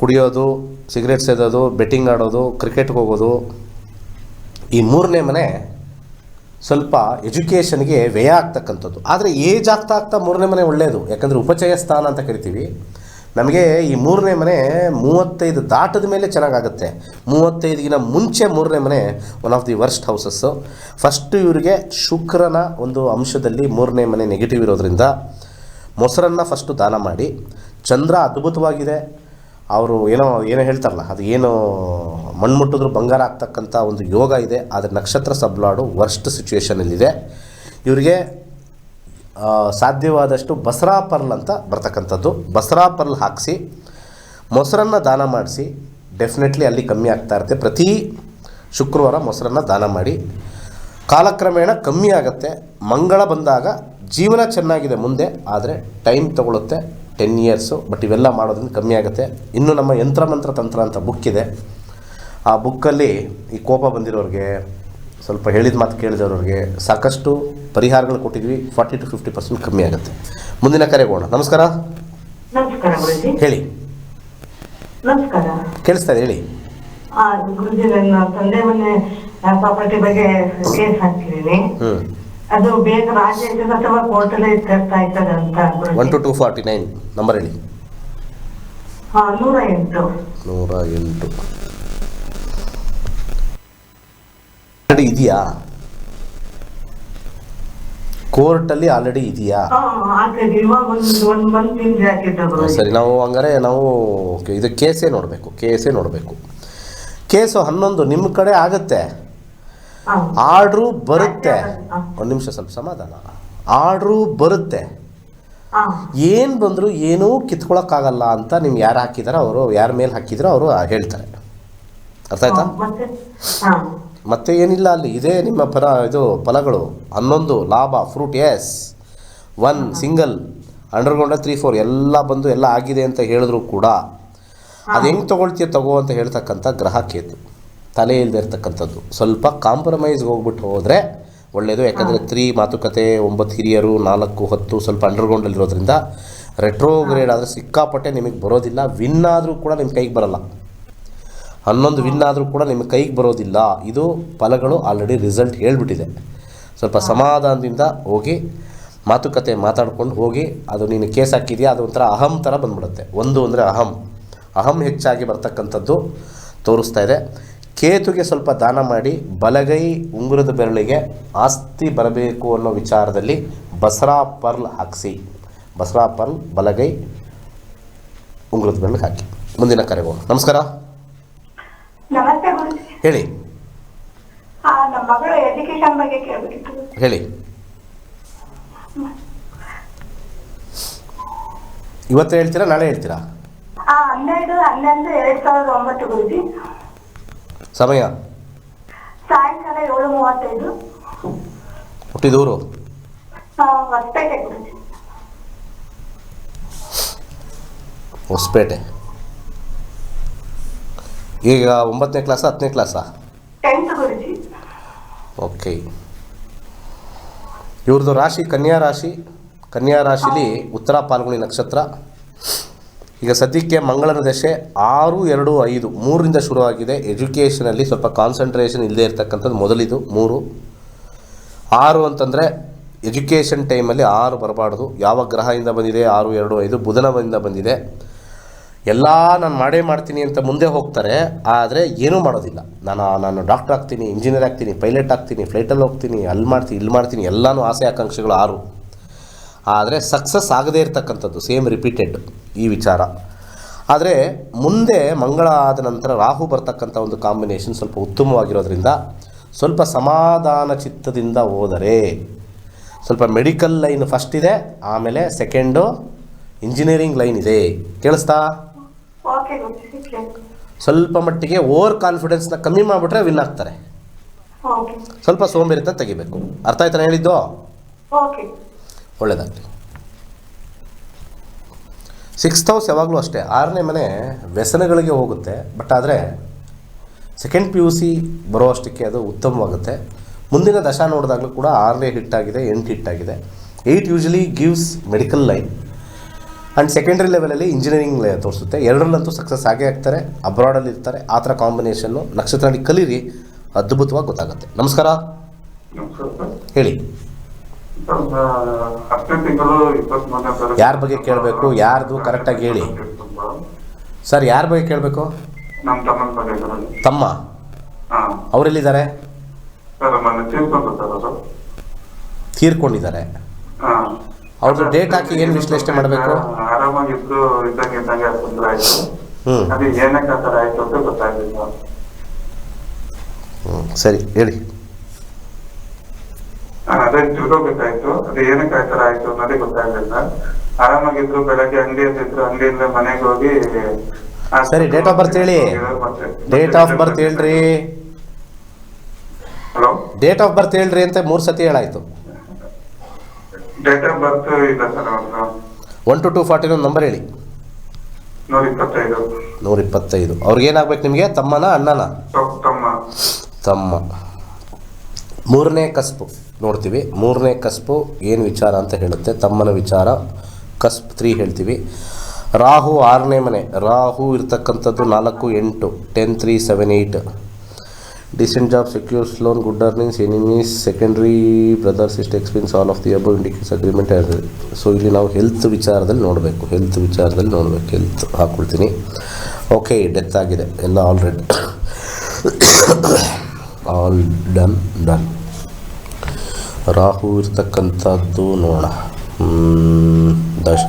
ಕುಡಿಯೋದು ಸಿಗರೇಟ್ ಸೇದೋದು ಬೆಟ್ಟಿಂಗ್ ಆಡೋದು ಕ್ರಿಕೆಟ್ಗೆ ಹೋಗೋದು ಈ ಮೂರನೇ ಮನೆ ಸ್ವಲ್ಪ ಎಜುಕೇಷನ್ಗೆ ವ್ಯಯ ಆಗ್ತಕ್ಕಂಥದ್ದು. ಆದರೆ ಏಜ್ ಆಗ್ತಾ ಆಗ್ತಾ ಮೂರನೇ ಮನೆ ಒಳ್ಳೆಯದು ಯಾಕಂದರೆ ಉಪಚಯ ಸ್ಥಾನ ಅಂತ ಕರಿತೀವಿ. ನಮಗೆ ಈ ಮೂರನೇ ಮನೆ ಮೂವತ್ತೈದು ದಾಟದ ಮೇಲೆ ಚೆನ್ನಾಗಾಗುತ್ತೆ. ಮೂವತ್ತೈದಿಗಿನ ಮುಂಚೆ ಮೂರನೇ ಮನೆ one of the worst houses first ಇವರಿಗೆ ಶುಕ್ರನ ಒಂದು ಅಂಶದಲ್ಲಿ ಮೂರನೇ ಮನೆ ನೆಗೆಟಿವ್ ಇರೋದ್ರಿಂದ ಮೊಸರನ್ನು ಫಸ್ಟು ದಾನ ಮಾಡಿ. ಚಂದ್ರ ಅದ್ಭುತವಾಗಿದೆ. ಅವರು ಏನೋ ಏನೋ ಹೇಳ್ತಾರಲ್ಲ, ಅದು ಏನು ಮಣ್ಮುಟ್ಟಿದ್ರು ಬಂಗಾರ ಆಗ್ತಕ್ಕಂಥ ಒಂದು ಯೋಗ ಇದೆ, ಆದರೆ ನಕ್ಷತ್ರ ಸಬ್ಲಾಡು ವರ್ಸ್ಟ್ ಸಿಚುವೇಷನಲ್ಲಿದೆ ಇವರಿಗೆ ಸಾಧ್ಯವಾದಷ್ಟು ಬಸರಾ ಪರ್ಲ್ ಅಂತ ಬರ್ತಕ್ಕಂಥದ್ದು. ಬಸರಾ ಪರ್ಲ್ ಹಾಕಿಸಿ, ಮೊಸರನ್ನು ದಾನ ಮಾಡಿಸಿ ಡೆಫಿನೆಟ್ಲಿ ಅಲ್ಲಿ ಕಮ್ಮಿ ಆಗ್ತಾ ಇರುತ್ತೆ. ಪ್ರತಿ ಶುಕ್ರವಾರ ಮೊಸರನ್ನು ದಾನ ಮಾಡಿ. ಕಾಲಕ್ರಮೇಣ ಕಮ್ಮಿ ಆಗುತ್ತೆ. ಮಂಗಳ ಬಂದಾಗ ಜೀವನ ಚೆನ್ನಾಗಿದೆ ಮುಂದೆ, ಆದರೆ ಟೈಮ್ ತಗೊಳುತ್ತೆ. ಟೆನ್ ಇಯರ್ಸು ಬಟ್ ಇವೆಲ್ಲ ಮಾಡೋದ್ರಿಂದ ಕಮ್ಮಿ ಆಗುತ್ತೆ. ಇನ್ನು ನಮ್ಮ ಯಂತ್ರ ಮಂತ್ರ ತಂತ್ರ ಅಂತ ಬುಕ್ ಇದೆ. ಆ ಬುಕ್ಕಲ್ಲಿ ಈ ಕೋಪ ಬಂದಿರೋರಿಗೆ ಸ್ವಲ್ಪ ಹೇಳಿದ ಮಾತು ಕೇಳಿದವ್ರಿಗೆ ಸಾಕಷ್ಟು ಪರಿಹಾರಗಳು ಕೊಟ್ಟಿದ್ವಿ. ಫಾರ್ಟಿ ಟು ಫಿಫ್ಟಿ ಪರ್ಸೆಂಟ್ ಕಮ್ಮಿ ಆಗುತ್ತೆ. ಮುಂದಿನ ಕರೆಗೋಣ ನಮಸ್ಕಾರ. ನಮಸ್ಕಾರ ಹೇಳಿ. ನಮಸ್ಕಾರ. ಕೇಳಿಸ್ತಾ ಇದೆ ಹೇಳಿ. ನನ್ನ ತಂದೆ ಮನೆ ಪ್ರಾಪರ್ಟಿ ಬಗ್ಗೆ ಕೇಸ್ ಹಾಕಿದ್ದೀನಿ. ಅದು ಬೇಗ ಅಥವಾ ಕೋರ್ಟಲ್ಲೇ ಇತ್ಯರ್ಥ ಅಂತ one. Two two forty nine number ಹೇಳಿ. ಹಾ ನೂರ ಎಂಟು. ನೂರ ಎಂಟು. ಆಲ್ರೆಡಿ ಇದೆಯಾ? ಕೋರ್ಟಲ್ಲಿ ಆಲ್ರೆಡಿ ಇದೆಯಾ? ಹಾ ಹಾಕಿದ್ವಿ ಇವಾಗ ಒಂದು ಒಂದ್ ಮಂತ್ ಹಿಂದೆ ಹಾಕಿದ್ದ ಸರಿ ನಾವು ಹಂಗಾರೆ ನಾವು ಇದು ಕೇಸೇ ನೋಡಬೇಕು ಕೇಸೇ ನೋಡಬೇಕು. ಕೇಸು ಹನ್ನೊಂದು ನಿಮ್ಮ ಕಡೆ ಆಗುತ್ತೆ. ಆರ್ಡ್ರು ಬರುತ್ತೆ. ಒಂದು ನಿಮಿಷ ಸ್ವಲ್ಪ ಸಮಾಧಾನ. ಆರ್ಡ್ರು ಬರುತ್ತೆ. ಏನು ಬಂದರೂ ಏನೂ ಕಿತ್ಕೊಳಕ್ಕಾಗಲ್ಲ ಅಂತ ನಿಮ್ಗೆ ಯಾರು ಹಾಕಿದಾರೋ ಅವರು ಯಾರ ಮೇಲೆ ಹಾಕಿದ್ರೋ ಅವರು ಹೇಳ್ತಾರೆ. ಅರ್ಥ ಆಯ್ತಾ? ಮತ್ತೆ? ಏನಿಲ್ಲ ಅಲ್ಲಿ. ಇದೇ ನಿಮ್ಮ ಪರ ಇದು ಫಲಗಳು. ಹನ್ನೊಂದು ಲಾಭ ಫ್ರೂಟ್ ಎಸ್ ಒನ್ ಸಿಂಗಲ್ ಅಂಡರ್ಗ್ರೌಂಡ ತ್ರೀ ಫೋರ್ ಎಲ್ಲ ಬಂದು ಎಲ್ಲ ಆಗಿದೆ ಅಂತ ಹೇಳಿದ್ರು ಕೂಡ ಅದು ಹೆಂಗೆ ತೊಗೊಳ್ತೀಯ ತಗೋ ಅಂತ ಹೇಳ್ತಕ್ಕಂಥ ಗ್ರಹ ಕೇತು. ತಲೆ ಇಲ್ಲದೆ ಇರ್ತಕ್ಕಂಥದ್ದು. ಸ್ವಲ್ಪ ಕಾಂಪ್ರಮೈಸ್ಗೆ ಹೋಗ್ಬಿಟ್ಟು ಹೋದರೆ ಒಳ್ಳೆಯದು ಯಾಕಂದರೆ ತ್ರೀ ಮಾತುಕತೆ ಒಂಬತ್ತು ಹಿರಿಯರು ನಾಲ್ಕು ಹತ್ತು ಸ್ವಲ್ಪ ಅಂಡರ್ಗ್ರೌಂಡಲ್ಲಿರೋದ್ರಿಂದ ರೆಟ್ರೋಗ್ರೇಡ್ ಆದರೆ ಸಿಕ್ಕಾಪಟ್ಟೆ ನಿಮಗೆ ಬರೋದಿಲ್ಲ. ವಿನ್ ಆದರೂ ಕೂಡ ನಿಮ್ಮ ಕೈಗೆ ಬರಲ್ಲ. ಹನ್ನೊಂದು ವಿನ್ ಆದರೂ ಕೂಡ ನಿಮ್ಮ ಕೈಗೆ ಬರೋದಿಲ್ಲ. ಇದು ಫಲಗಳು ಆಲ್ರೆಡಿ ರಿಸಲ್ಟ್ ಹೇಳಿಬಿಟ್ಟಿದೆ. ಸ್ವಲ್ಪ ಸಮಾಧಾನದಿಂದ ಹೋಗಿ ಮಾತುಕತೆ ಮಾತಾಡ್ಕೊಂಡು ಹೋಗಿ ಅದು ನೀನು ಕೇಸ್ ಹಾಕಿದೆಯಾ ಅದು ಒಂಥರ ಅಹಂ ಥರ ಬಂದ್ಬಿಡುತ್ತೆ. ಒಂದು ಅಂದರೆ ಅಹಂ. ಅಹಂ ಹೆಚ್ಚಾಗಿ ಬರ್ತಕ್ಕಂಥದ್ದು ತೋರಿಸ್ತಾ ಇದೆ. ಕೇತುಗೆ ಸ್ವಲ್ಪ ದಾನ ಮಾಡಿ ಬಲಗೈ ಉಂಗುರದ ಬೆರಳಿಗೆ ಆಸ್ತಿ ಬರಬೇಕು ಅನ್ನೋ ವಿಚಾರದಲ್ಲಿ ಬಸರಾ ಪರ್ಲ್ ಹಾಕಿಸಿ. ಬಸರಾ ಪರ್ಲ್ ಬಲಗೈ ಉಂಗುರದ ಬೆರಳಿಗೆ ಹಾಕಿ. ಮುಂದಿನ ಕರೆಗೋಣ ನಮಸ್ಕಾರ. ಹೇಳಿ. ಹೇಳಿ. ಇವತ್ತು ಹೇಳ್ತೀರಾ ನಾಳೆ ಹೇಳ್ತೀರಾ? ಹನ್ನೆರಡು ಹನ್ನೊಂದು ಎರಡ್ ಸಾವಿರದ ಒಂಬತ್ತು ಗುರುಜಿ. ಸಮಯ? ಸಾಯಂಕಾಲ ಏಳು ಮೂವತ್ತೈದು. ಹುಟ್ಟಿದೂರು? ಹೊಸಪೇಟೆ ಹೊಸಪೇಟೆ. ಈಗ ಒಂಬತ್ತನೇ ಕ್ಲಾಸ ಹತ್ತನೇ ಕ್ಲಾಸಾ ಟೆಂತ್ ಗುರುಜಿ. ಓಕೆ ಇವ್ರದ್ದು ರಾಶಿ ಕನ್ಯಾ ರಾಶಿ. ಕನ್ಯಾ ರಾಶಿಲಿ ಉತ್ತರ ಪಾಲ್ಗುಣಿ ನಕ್ಷತ್ರ. ಈಗ ಸದ್ಯಕ್ಕೆ ಮಂಗಳನ ದಶೆ ಆರು, ಎರಡು, ಐದು ಮೂರರಿಂದ ಶುರುವಾಗಿದೆ. ಎಜುಕೇಷನಲ್ಲಿ ಸ್ವಲ್ಪ ಕಾನ್ಸಂಟ್ರೇಷನ್ ಇಲ್ಲದೆ ಇರ್ತಕ್ಕಂಥದ್ದು ಮೊದಲಿದು, ಮೂರು. ಆರು ಅಂತಂದರೆ ಎಜುಕೇಷನ್ ಟೈಮಲ್ಲಿ ಆರು ಬರಬಾರ್ದು. ಯಾವ ಗ್ರಹದಿಂದ ಬಂದಿದೆ? ಆರು, ಎರಡು, ಐದು, ಬುಧನದಿಂದ ಬಂದಿದೆ. ಎಲ್ಲ ನಾನು ಮಾಡೇ ಮಾಡ್ತೀನಿ ಅಂತ ಮುಂದೆ ಹೋಗ್ತಾರೆ, ಆದರೆ ಏನೂ ಮಾಡೋದಿಲ್ಲ. ನಾನು ನಾನು ಡಾಕ್ಟ್ರ್ ಆಗ್ತೀನಿ ಇಂಜಿನಿಯರ್ ಆಗ್ತೀನಿ ಪೈಲಟ್ ಆಗ್ತೀನಿ ಫ್ಲೈಟಲ್ಲಿ ಹೋಗ್ತೀನಿ, ಅಲ್ಲಿ ಮಾಡ್ತೀನಿ, ಇಲ್ಲಿ ಮಾಡ್ತೀನಿ, ಎಲ್ಲನೂ ಆಸೆ, ಆಕಾಂಕ್ಷೆಗಳು ಆರು. ಆದರೆ ಸಕ್ಸಸ್ ಆಗದೇ ಇರತಕ್ಕಂಥದ್ದು ಸೇಮ್ ರಿಪೀಟೆಡ್ ಈ ವಿಚಾರ. ಆದರೆ ಮುಂದೆ ಮಂಗಳ ಆದ ನಂತರ ರಾಹು ಬರ್ತಕ್ಕಂಥ ಒಂದು ಕಾಂಬಿನೇಷನ್ ಸ್ವಲ್ಪ ಉತ್ತಮವಾಗಿರೋದ್ರಿಂದ ಸ್ವಲ್ಪ ಸಮಾಧಾನ ಚಿತ್ತದಿಂದ ಹೋದರೆ ಸ್ವಲ್ಪ ಮೆಡಿಕಲ್ ಲೈನ್ ಫಸ್ಟ್ ಇದೆ ಆಮೇಲೆ ಸೆಕೆಂಡು ಇಂಜಿನಿಯರಿಂಗ್ ಲೈನ್ ಇದೆ. ಕೇಳಿಸ್ತಾ? ಸ್ವಲ್ಪ ಮಟ್ಟಿಗೆ ಓವರ್ ಕಾನ್ಫಿಡೆನ್ಸ್ನ ಕಮ್ಮಿ ಮಾಡಿಬಿಟ್ರೆ ವಿನ್ ಆಗ್ತಾರೆ. ಸ್ವಲ್ಪ ಸೋಂಬೇರಿತ ತೆಗಿಬೇಕು. ಅರ್ಥ ಆಯ್ತಾನೆ ಹೇಳಿದ್ದು? ಒಳ್ಳೆಯದಾಗಲಿ ಸಿಕ್ಸ್ತ್ ಹೌಸ್ ಯಾವಾಗಲೂ ಅಷ್ಟೇ ಆರನೇ ಮನೆ ವ್ಯಸನಗಳಿಗೆ ಹೋಗುತ್ತೆ ಬಟ್ ಆದರೆ ಸೆಕೆಂಡ್ ಪಿ ಯು ಸಿ ಬರೋ ಅಷ್ಟಕ್ಕೆ ಅದು ಉತ್ತಮವಾಗುತ್ತೆ. ಮುಂದಿನ ದಶ ನೋಡಿದಾಗಲೂ ಕೂಡ ಆರನೇ ಹಿಟ್ ಆಗಿದೆ ಎಂಟು ಹಿಟ್ ಆಗಿದೆ. Eight usually gives medical line and secondary ಲೆವೆಲಲ್ಲಿ ಇಂಜಿನಿಯರಿಂಗ್ ತೋರಿಸುತ್ತೆ. ಎರಡರಲ್ಲಂತೂ ಸಕ್ಸಸ್ ಆಗೇ ಆಗ್ತಾರೆ ಅಬ್ರಾಡಲ್ಲಿ ಇರ್ತಾರೆ ಆ ಥರ ಕಾಂಬಿನೇಷನ್ನು ನಕ್ಷತ್ರ ಕಲೀರಿ ಅದ್ಭುತವಾಗಿ ಗೊತ್ತಾಗುತ್ತೆ. ನಮಸ್ಕಾರ. ಹೇಳಿ ಸರ್, ಆ, ಹತ್ತನೇ ತಿಂಗಳು ಇಪ್ಪತ್ಮೂರನೇ ತಾರೀಕು ಯಾರ್ ಬಗ್ಗೆ ಕೇಳಬೇಕು? ಯಾರ್ದು ಕರೆಕ್ಟ್ ಆಗಿ ಹೇಳಿ. ಸರ್ ಯಾರ ಬಗ್ಗೆ ಕೇಳಬೇಕು? ನಮ್ಮ ತಮ್ಮನ ಬಗ್ಗೆ ತಮ್ಮ? ಅವರೆಲ್ಲಿದ್ದಾರೆ? ತೀರ್ಕೊಂಡಿದ್ದಾರೆ. ಹಾ. ಅವ್ರದ್ದು ಡೇಟ್ ಹಾಕಿ ಏನು ವಿಶ್ಲೇಷಣೆ ಮಾಡಬೇಕು? ಹ್ಞೂ ಸರಿ ಹೇಳಿ. ಆ, ಅದೇ ತಿಳ್ಕೊಬೇಕಾಯ್ತು ಅದು ಏನಕ್ಕೆ ಆ ಥರ ಆಯ್ತು ಅನ್ನೋದೇ ಗೊತ್ತಾಗ್ಲಿಲ್ಲ. ಆರಾಮಾಗಿದ್ರು ಬೆಳಗ್ಗೆ ಅಂಗಡಿ ಅಂತಿದ್ರು ಅಂಗಡಿಯಿಂದ ಮನೆಗೆ ಹೋಗಿ ಸರಿ ಡೇಟ್ ಆಫ್ ಬರ್ತ್ ಹೇಳಿ. ಡೇಟ್ ಆಫ್ ಬರ್ತ್ ಹೇಳ್ರಿ. ಹಲೋ? ಡೇಟ್ ಆಫ್ ಬರ್ತ್ ಹೇಳ್ರಿ ಅಂತ ಮೂರ್ ಸತಿ ಹೇಳಾಯ್ತು. ಡೇಟ್ ಆಫ್ ಬರ್ತ್ ಇಲ್ಲ sir one two two forty number ಹೇಳಿ. ನೂರ ಇಪ್ಪತ್ತೈದು. ಅವ್ರಿಗೆ ಏನಾಗ್ಬೇಕು ನಿಮಗೆ? ತಮ್ಮನ ಅಣ್ಣನ? ತಮ್- ತಮ್ಮ. ತಮ್ಮ. ಮೂರನೇ ಕಸ್ಪು ನೋಡ್ತೀವಿ. ಮೂರನೇ ಕಸ್ಪು ಏನು ವಿಚಾರ ಅಂತ ಹೇಳುತ್ತೆ. ತಮ್ಮನ ವಿಚಾರ. ಕಸ್ಪ್ ತ್ರೀ ಹೇಳ್ತೀವಿ. ರಾಹು ಆರನೇ ಮನೆ. ರಾಹು ಇರ್ತಕ್ಕಂಥದ್ದು ನಾಲ್ಕು, ಎಂಟು. Ten three seven eight decent job secures loan good earnings enemies secondary brothers is experience all of the above indicates agreement so ಇಲ್ಲಿ ನಾವು ಹೆಲ್ತ್ ವಿಚಾರದಲ್ಲಿ ನೋಡಬೇಕು. ಹೆಲ್ತ್ ವಿಚಾರದಲ್ಲಿ ನೋಡಬೇಕು. ಹೆಲ್ತ್ ಹಾಕ್ಕೊಳ್ತೀನಿ ಓಕೆ ಡೆತ್ ಆಗಿದೆ. ಎಲ್ಲ already all done done Rahu ಇರ್ತಕ್ಕಂಥದ್ದು ನೋಡೋಣ. ದಶ್,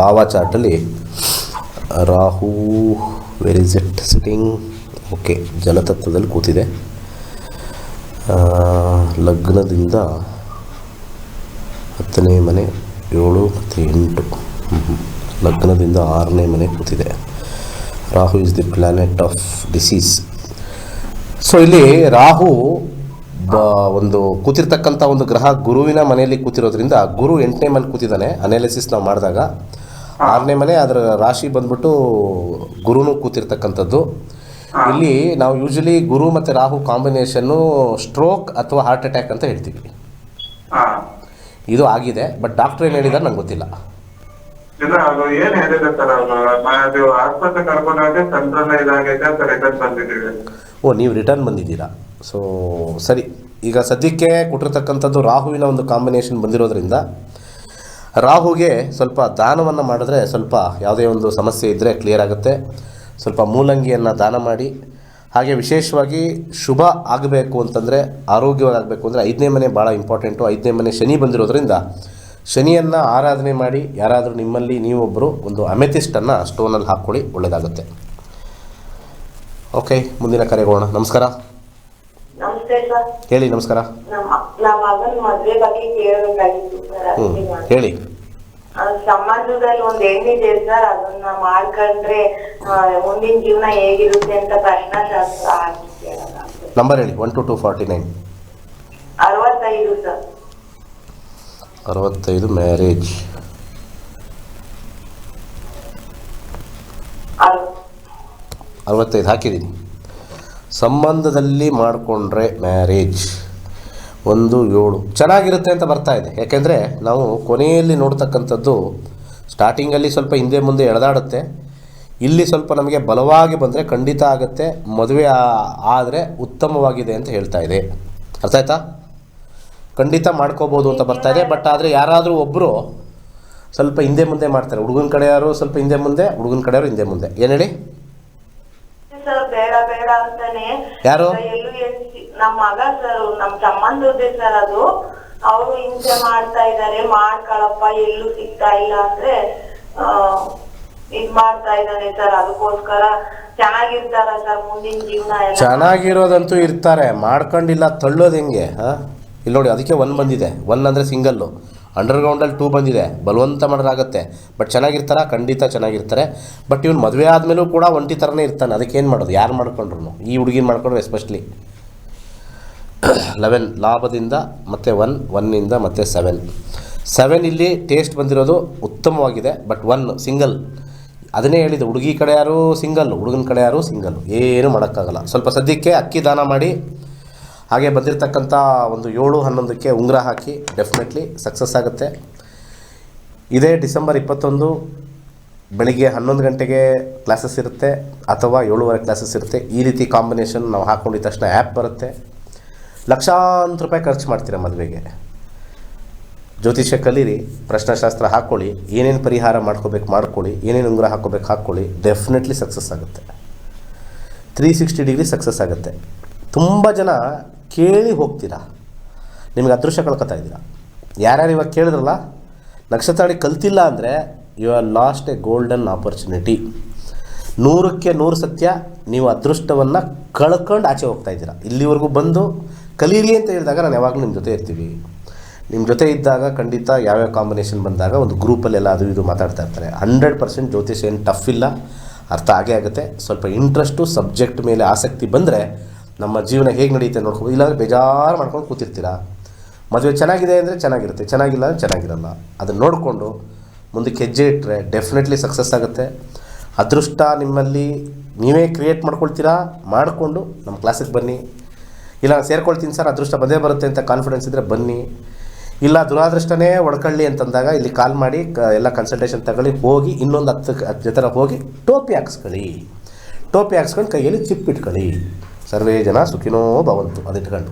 ಭಾವ ಚಾರ್ಟಲ್ಲಿ Rahu where is it sitting okay ಜಲತತ್ವದಲ್ಲಿ ಕೂತಿದೆ. ಲಗ್ನದಿಂದ ಹತ್ತನೇ ಮನೆ, ಏಳು ಮತ್ತು ಎಂಟು. ಲಗ್ನದಿಂದ ಆರನೇ ಮನೆ ಕೂತಿದೆ. Rahu is the planet of disease so ಇಲ್ಲಿ ರಾಹು ಒಂದು ಕೂತಿರ್ತಕ್ಕಂಥ ಒಂದು ಗ್ರಹ ಗುರುವಿನ ಮನೆಯಲ್ಲಿ ಕೂತಿರೋದ್ರಿಂದ ಗುರು ಎಂಟನೇ ಮನೆ ಕೂತಿದ್ದಾನೆ. ಅನಾಲಿಸಿಸ್ ನಾವು ಮಾಡಿದಾಗ ಆರನೇ ಮನೆ ಅದರ ರಾಶಿ ಬಂದ್ಬಿಟ್ಟು ಗುರುನೂ ಕೂತಿರ್ತಕ್ಕಂಥದ್ದು. ಇಲ್ಲಿ ನಾವು ಯೂಶಲಿ ಗುರು ಮತ್ತು ರಾಹು ಕಾಂಬಿನೇಷನ್ನು ಸ್ಟ್ರೋಕ್ ಅಥವಾ ಹಾರ್ಟ್ ಅಟ್ಯಾಕ್ ಅಂತ ಹೇಳ್ತೀವಿ. ಇದು ಆಗಿದೆ ಬಟ್ ಡಾಕ್ಟರ್ ಏನು ಹೇಳಿದಾರೆ ನಂಗೆ ಗೊತ್ತಿಲ್ಲ. ಇಲ್ಲ ಅದು ಏನ್ ಹೇಳಿದೆ ಸರ್ ಅದು ಆಸ್ಪತ್ರೆ ಕರ್ಕೊಂಡೋಗಿ ಸಂತಾನ ಇದಾಗೈತೆ ಅಂತ ರಿಟರ್ನ್ ಬಂದಿದ್ದೀವಿ. ಓ ನೀವು ರಿಟರ್ನ್ ಬಂದಿದ್ದೀರಾ? ಸೊ ಸರಿ. ಈಗ ಸದ್ಯಕ್ಕೆ ಕೊಟ್ಟಿರ್ತಕ್ಕಂಥದ್ದು ರಾಹುವಿನ ಒಂದು ಕಾಂಬಿನೇಷನ್ ಬಂದಿರೋದ್ರಿಂದ, ರಾಹುಗೆ ಸ್ವಲ್ಪ ದಾನವನ್ನು ಮಾಡಿದ್ರೆ ಸ್ವಲ್ಪ ಯಾವುದೇ ಒಂದು ಸಮಸ್ಯೆ ಇದ್ದರೆ ಕ್ಲಿಯರ್ ಆಗುತ್ತೆ. ಸ್ವಲ್ಪ ಮೂಲಂಗಿಯನ್ನು ದಾನ ಮಾಡಿ, ಹಾಗೆ ವಿಶೇಷವಾಗಿ ಶುಭ ಆಗಬೇಕು ಅಂತಂದರೆ ಆರೋಗ್ಯವಾಗಬೇಕು ಅಂದರೆ ಐದನೇ ಮನೆ ಭಾಳ ಇಂಪಾರ್ಟೆಂಟು ಐದನೇ ಮನೆ ಶನಿ ಬಂದಿರೋದ್ರಿಂದ, ಶನಿಯನ್ನು ಆರಾಧನೆ ಮಾಡಿ, ಯಾರಾದರೂ ನಿಮ್ಮಲ್ಲಿ ನೀವೊಬ್ಬರು ಒಂದು ಅಮೆಥಿಸ್ಟನ್ನು ಸ್ಟೋನಲ್ಲಿ ಹಾಕ್ಕೊಳ್ಳಿ ಒಳ್ಳೆಯದಾಗುತ್ತೆ ಓಕೆ ಮುಂದಿನ ಕರೆಗೋಣ. ನಮಸ್ಕಾರ. ಹೇಳಿ ನಮಸ್ಕಾರ. ಹೇಳಿ. ಸಮಾಜದಲ್ಲಿ ಒಂದ್ ಹೆಣ್ಣಿದೆ ಸರ್ ಅದನ್ನ ಮಾಡ್ಕೊಂಡ್ರೆ ಮುಂದಿನ ಜೀವನ ಹೇಗಿರುತ್ತೆ ಅಂತ ಪ್ರಶ್ನಾಶಾಸ್ತ್ರ ನಂಬರ್ ಹೇಳಿ one two two forty nine ಅರವತ್ತೈದು ಸರ್. ಅರವತ್ತೈದು ಮ್ಯಾರೇಜ್ ಅರ್- ಅರವತ್ತೈದು ಹಾಕಿದ್ದೀನಿ ಸಂಬಂಧದಲ್ಲಿ ಮಾಡಿಕೊಂಡ್ರೆ ಮ್ಯಾರೇಜ್ ಒಂದು ಏಳು. ಚೆನ್ನಾಗಿರುತ್ತೆ ಅಂತ ಬರ್ತಾ ಇದೆ. ಯಾಕೆಂದರೆ ನಾವು ಕೊನೆಯಲ್ಲಿ ನೋಡ್ತಕ್ಕಂಥದ್ದು ಸ್ಟಾರ್ಟಿಂಗಲ್ಲಿ ಸ್ವಲ್ಪ ಹಿಂದೆ ಮುಂದೆ ಎಳೆದಾಡುತ್ತೆ. ಇಲ್ಲಿ ಸ್ವಲ್ಪ ನಮಗೆ ಬಲವಾಗಿ ಬಂದರೆ ಖಂಡಿತ ಆಗುತ್ತೆ. ಮದುವೆ ಆದರೆ ಉತ್ತಮವಾಗಿದೆ ಅಂತ ಹೇಳ್ತಾ ಇದೆ. ಅರ್ಥ ಆಯ್ತಾ? ಖಂಡಿತ ಮಾಡ್ಕೋಬೋದು ಅಂತ ಬರ್ತಾ ಇದೆ. ಬಟ್ ಆದರೆ ಯಾರಾದರೂ ಒಬ್ಬರು ಸ್ವಲ್ಪ ಹಿಂದೆ ಮುಂದೆ ಮಾಡ್ತಾರೆ. ಹುಡುಗನ ಕಡೆಯವರು ಸ್ವಲ್ಪ ಹಿಂದೆ ಮುಂದೆ, ಹುಡುಗನ ಕಡೆಯವರು ಹಿಂದೆ ಮುಂದೆ. ಏನು ಹೇಳಿ? ಸರ್ ಬೇಡ ಬೇಡ ಅಂತಾನೆ. ಯಾರು? ಎಲ್ಲೂ ಎನ್ಸಿ ನಮ್ ಮಗ ಸರ್ ನಮ್ ಸಂಬಂಧದ್ದೇ ಸರ್ ಅದು. ಅವ್ರು ಹಿಂಸೆ ಮಾಡ್ತಾ ಇದಾರೆ ಮಾಡ್ಕೊಳಪ್ಪ ಎಲ್ಲೂ ಸಿಗ್ತಾ ಇಲ್ಲ ಅಂದ್ರೆ ಆ ಇದ್ ಮಾಡ್ತಾ ಇದ್ದಾನೆ ಸರ್. ಅದಕ್ಕೋಸ್ಕರ ಚೆನ್ನಾಗಿರ್ತಾರ ಸರ್ ಮುಂದಿನ ಜೀವನ ಎಲ್ಲ. ಚೆನ್ನಾಗಿರೋದಂತೂ ಇರ್ತಾರೆ. ಮಾಡ್ಕೊಂಡಿಲ್ಲ ತಳ್ಳೋದ್ ಹೆಂಗೆ ಹಾಂ ಇಲ್ಲಿ ನೋಡಿ ಅದಕ್ಕೆ ಒನ್ ಬಂದಿದೆ. ಒನ್ ಅಂದ್ರೆ ಸಿಂಗಲ್ಲು ಅಂಡರ್ಗ್ರೌಂಡಲ್ಲಿ ಟೂ ಬಂದಿದೆ. ಬಲವಂತ ಮಾಡೋದಾಗತ್ತೆ ಬಟ್ ಚೆನ್ನಾಗಿರ್ತಾರ? ಖಂಡಿತ ಚೆನ್ನಾಗಿರ್ತಾರೆ. ಬಟ್ ಇವ್ನು ಮದುವೆ ಆದಮೇಲೂ ಕೂಡ ಒಂಟಿ ಥರನೇ ಇರ್ತಾನೆ. ಅದಕ್ಕೆ ಏನು ಮಾಡೋದು? ಯಾರು ಮಾಡ್ಕೊಂಡ್ರು ಈ ಹುಡುಗಿನ ಮಾಡ್ಕೊಂಡ್ರು ಎಸ್ಪೆಷಲಿ ಲೆವೆನ್ ಲಾಭದಿಂದ ಮತ್ತು ಒನ್ ಒನ್ನಿಂದ ಮತ್ತು ಸೆವೆನ್ ಸೆವೆನ್ ಇಲ್ಲಿ ಟೇಸ್ಟ್ ಬಂದಿರೋದು ಉತ್ತಮವಾಗಿದೆ. ಬಟ್ ಒನ್ ಸಿಂಗಲ್ ಅದನ್ನೇ ಹೇಳಿದೆ ಹುಡುಗಿ ಕಡೆ ಯಾರು ಸಿಂಗಲ್ ಹುಡುಗನ ಕಡೆ ಯಾರು ಸಿಂಗಲ್ ಏನು ಮಾಡೋಕ್ಕಾಗಲ್ಲ. ಸ್ವಲ್ಪ ಸದ್ಯಕ್ಕೆ ಅಕ್ಕಿ ದಾನ ಮಾಡಿ ಹಾಗೆ ಬಂದಿರತಕ್ಕಂಥ ಒಂದು ಏಳು ಹನ್ನೊಂದಕ್ಕೆ ಉಂಗುರ ಹಾಕಿ ಡೆಫಿನೆಟ್ಲಿ ಸಕ್ಸಸ್ ಆಗುತ್ತೆ. ಇದೇ ಡಿಸೆಂಬರ್ ಇಪ್ಪತ್ತೊಂದು ಬೆಳಿಗ್ಗೆ ಹನ್ನೊಂದು ಗಂಟೆಗೆ ಕ್ಲಾಸಸ್ ಇರುತ್ತೆ ಅಥವಾ ಏಳುವರೆ ಕ್ಲಾಸಸ್ ಇರುತ್ತೆ. ಈ ರೀತಿ ಕಾಂಬಿನೇಷನ್ ನಾವು ಹಾಕ್ಕೊಂಡಿದ ತಕ್ಷಣ ಆ್ಯಪ್ ಬರುತ್ತೆ. ಲಕ್ಷಾಂತರ ರೂಪಾಯಿ ಖರ್ಚು ಮಾಡ್ತೀರ ಮದುವೆಗೆ? ಜ್ಯೋತಿಷ್ಯ ಕಲೀರಿ ಪ್ರಶ್ನಶಾಸ್ತ್ರ ಹಾಕ್ಕೊಳ್ಳಿ ಏನೇನು ಪರಿಹಾರ ಮಾಡ್ಕೋಬೇಕು ಮಾಡ್ಕೊಳ್ಳಿ, ಏನೇನು ಉಂಗುರ ಹಾಕೋಬೇಕು ಹಾಕ್ಕೊಳ್ಳಿ ಡೆಫಿನೆಟ್ಲಿ ಸಕ್ಸಸ್ ಆಗುತ್ತೆ. ತ್ರೀ ಸಿಕ್ಸ್ಟಿ ಡಿಗ್ರಿ ಸಕ್ಸಸ್ ಆಗುತ್ತೆ. ತುಂಬ ಜನ ಕೇಳಿ ಹೋಗ್ತೀರಾ? ನಿಮಗೆ ಅದೃಶ್ಯ ಕಳ್ಕೊತಾ ಇದ್ದೀರಾ? ಯಾರ್ಯಾರು ಇವಾಗ ಕೇಳಿದ್ರಲ್ಲ ನಕ್ಷತ್ರಾಡಿ ಕಲ್ತಿಲ್ಲ ಅಂದರೆ you are lost a golden opportunity ನೂರಕ್ಕೆ ನೂರು ಸತ್ಯ, ನೀವು ಅದೃಷ್ಟವನ್ನು ಕಳ್ಕೊಂಡು ಆಚೆ ಹೋಗ್ತಾ ಇದ್ದೀರಾ. ಇಲ್ಲಿವರೆಗೂ ಬಂದು ಕಲೀರಿ ಅಂತ ಹೇಳಿದಾಗ ನಾನು ಯಾವಾಗಲೂ ನಿಮ್ಮ ಜೊತೆ ಇರ್ತೀವಿ. ನಿಮ್ಮ ಜೊತೆ ಇದ್ದಾಗ ಖಂಡಿತ ಯಾವ್ಯಾವ ಕಾಂಬಿನೇಷನ್ ಬಂದಾಗ ಒಂದು ಗ್ರೂಪಲ್ಲೆಲ್ಲ ಅದು ಇದು ಮಾತಾಡ್ತಾ ಇರ್ತಾರೆ. ಹಂಡ್ರೆಡ್ ಪರ್ಸೆಂಟ್ ಜ್ಯೋತಿಷ ಏನು ಟಫ್ ಇಲ್ಲ. ಅರ್ಥ ಆಗೇ ಆಗುತ್ತೆ. ಸ್ವಲ್ಪ ಇಂಟ್ರೆಸ್ಟು ಸಬ್ಜೆಕ್ಟ್ ಮೇಲೆ ಆಸಕ್ತಿ ಬಂದರೆ ನಮ್ಮ ಜೀವನ ಹೇಗೆ ನಡೆಯುತ್ತೆ ನೋಡ್ಕೋಬೋದು ಇಲ್ಲಾಂದರೆ ಬೇಜಾರು ಮಾಡ್ಕೊಂಡು ಕೂತಿರ್ತೀರಾ? ಮದುವೆ ಚೆನ್ನಾಗಿದೆ ಅಂದರೆ ಚೆನ್ನಾಗಿರುತ್ತೆ, ಚೆನ್ನಾಗಿಲ್ಲ ಅಂದರೆ ಚೆನ್ನಾಗಿರಲ್ಲ. ಅದನ್ನು ನೋಡಿಕೊಂಡು ಮುಂದಕ್ಕೆ ಹೆಜ್ಜೆ ಇಟ್ಟರೆ ಡೆಫಿನೆಟ್ಲಿ ಸಕ್ಸಸ್ ಆಗುತ್ತೆ. ಅದೃಷ್ಟ ನಿಮ್ಮಲ್ಲಿ ನೀವೇ ಕ್ರಿಯೇಟ್ ಮಾಡ್ಕೊಳ್ತೀರಾ? ಮಾಡಿಕೊಂಡು ನಮ್ಮ ಕ್ಲಾಸಿಗೆ ಬನ್ನಿ. ಇಲ್ಲ ಸೇರ್ಕೊಳ್ತೀನಿ ಸರ್, ಅದೃಷ್ಟ ಬಂದೇ ಬರುತ್ತೆ ಅಂತ ಕಾನ್ಫಿಡೆನ್ಸ್ ಇದ್ದರೆ ಬನ್ನಿ. ಇಲ್ಲ, ದುರಾದೃಷ್ಟನೇ ಒಡ್ಕೊಳ್ಳಿ ಅಂತಂದಾಗ ಇಲ್ಲಿ ಕಾಲ್ ಮಾಡಿ, ಕ ಎಲ್ಲ ಕನ್ಸಲ್ಟೇಷನ್ ತಗೊಳ್ಳಿ, ಹೋಗಿ ಇನ್ನೊಂದು ಹತ್ತು ಹತ್ತು ಜೊತೆ ಹೋಗಿ ಟೋಪಿ ಹಾಕ್ಸ್ಕೊಳ್ಳಿ. ಟೋಪಿ ಹಾಕ್ಸ್ಕೊಂಡು ಕೈಯಲ್ಲಿ ಚಿಪ್ సర్వే జన సుఖినో భవంతు. అది ఎట్టుకండు